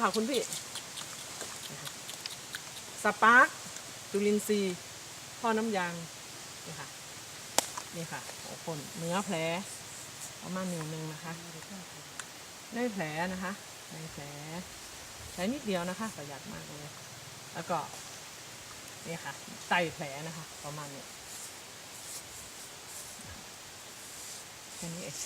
ค่ะคุณพี่ สปาร์คจุลินทรีย์พ่อน้ำยาง นี่ค่ะ นี่ค่ะโอ้คนเนื้อแผลประมาณหนึ่งหนึ่งนะคะได้แผลนะคะได้แผลแผลนิดเดียวนะคะ ประหยัดมากเลย แล้วก็ นี่ค่ะไตแผลนะคะ ประมาณนี้แค่นี้เอง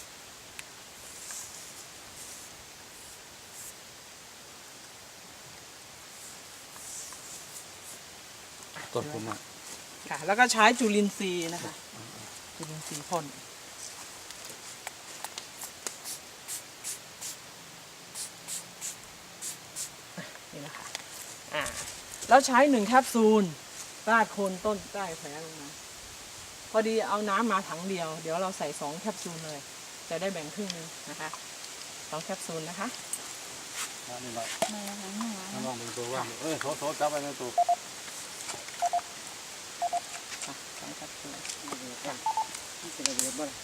กดผมอะค่ะ แล้วก็ใช้จุลินทรีย์นะคะ จุลินทรีย์พ่นอะนี่นะคะอ่าแล้วใช้หนึ่งแคปซูลราดโคนต้นใต้แผลลงมา พอดีเอาน้ำมาถังเดียว เดี๋ยวเราใส่สองแคปซูลเลย จะได้แบ่งครึ่งหนึงนะคะสองแคปซูลนะคะนี่แหละมาแล้วค่ะน้ำลองเป็นตัวว่างเอ้ยโถโถจับไปในตัว ค่ะสองแคปซูลนี่เป็นระเบียบบ่ล่ะ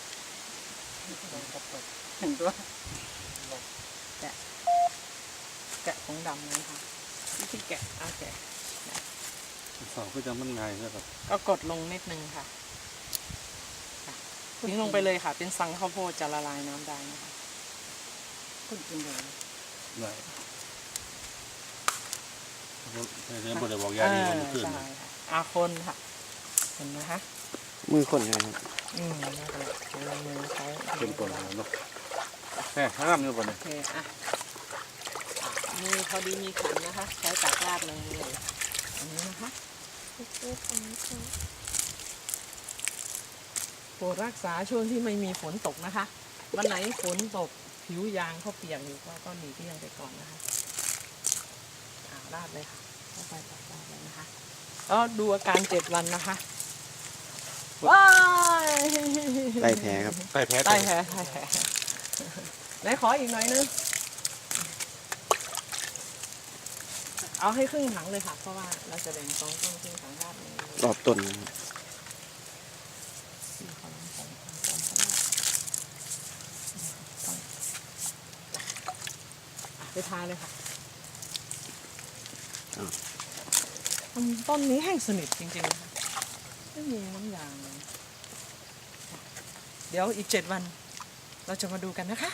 เห็นตัวแกะแกะของดำเลยนะคะวิธีแกะเอาแกะสอบก็จะมันง่ายนะครับก็กดลงนิดนึงค่ะทิ้งลงไปเลยค่ะ เป็นสังข้าวโพดจะละลายน้ำได้นะคะคนกินเลยได้เดี๋ยวบริบอกยาดีมันขึ้นใช่ค่ะอาคนค่ะ เห็นไหมคะมือคนยังไงครับอืมนี่เป็นเป็นลายมือเขาเป็นคนเนาะแค่ห้ามอยู่ป่ะเนี่ยโอเคอะมือพอดีมีขันนะคะ ใช้ตักราดลงเลยอันนี้นะคะโปรดรักษาช่วงที่ไม่มีฝนตกนะคะ วันไหนฝนตกผิวยางเขาเปียกอยู่ก็ก็หลีกเลี่ยงไปก่อนนะคะอ่าราดเลยค่ะเข้าไปตักราดเลยนะคะแล้วดูอาการเจ็ดวันนะคะ ว้ายไล่แผลครับ ใต้แพ้ใต้แผลใต้แผลไหนขออีกหน่อยนึง เอาให้ครึ่งถังเลยค่ะ เพราะว่าเราจะแบ่งสองต้นครึ่งถังราดเลยรอบต้นนะครับสี่คนสองคนสองคนอะไปทานเลยค่ะอืมต้นนี้แห้งสนิทจริงๆนะคะ ไม่มีน้ำยางเลยเดี๋ยวอีกเจ็ดวัน เราจะมาดูกันนะคะ